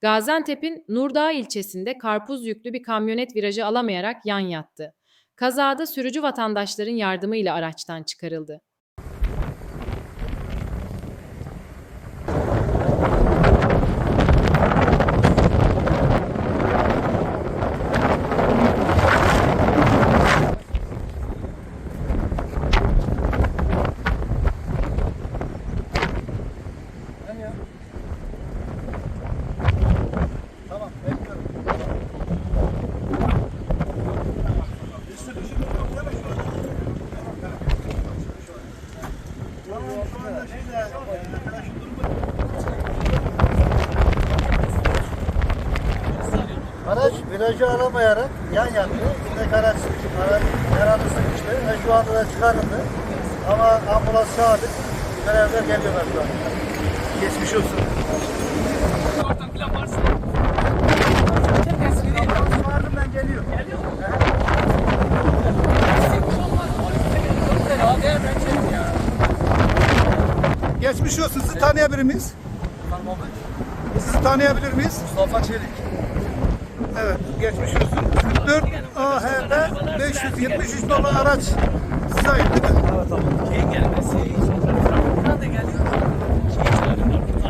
Gaziantep'in Nurdağ ilçesinde karpuz yüklü bir kamyonet virajı alamayarak yan yattı. Kazada sürücü vatandaşların yardımıyla araçtan çıkarıldı. Tamam, Araç virajı alamayarak yan yattı. İçindeki araç, araç herhalde sıkıştı ve şu anda da çıkarıldı. Ama ambulans çağırdık. Görevler geliyorlar şu anda. Geçmiş olsun. Geçmiş olsun. Sizi tanıyabilir miyiz? Sizi tanıyabilir miyiz? Mustafa Çelik. Evet, geçmiş olsun. 44 AHP 573 nolu araç size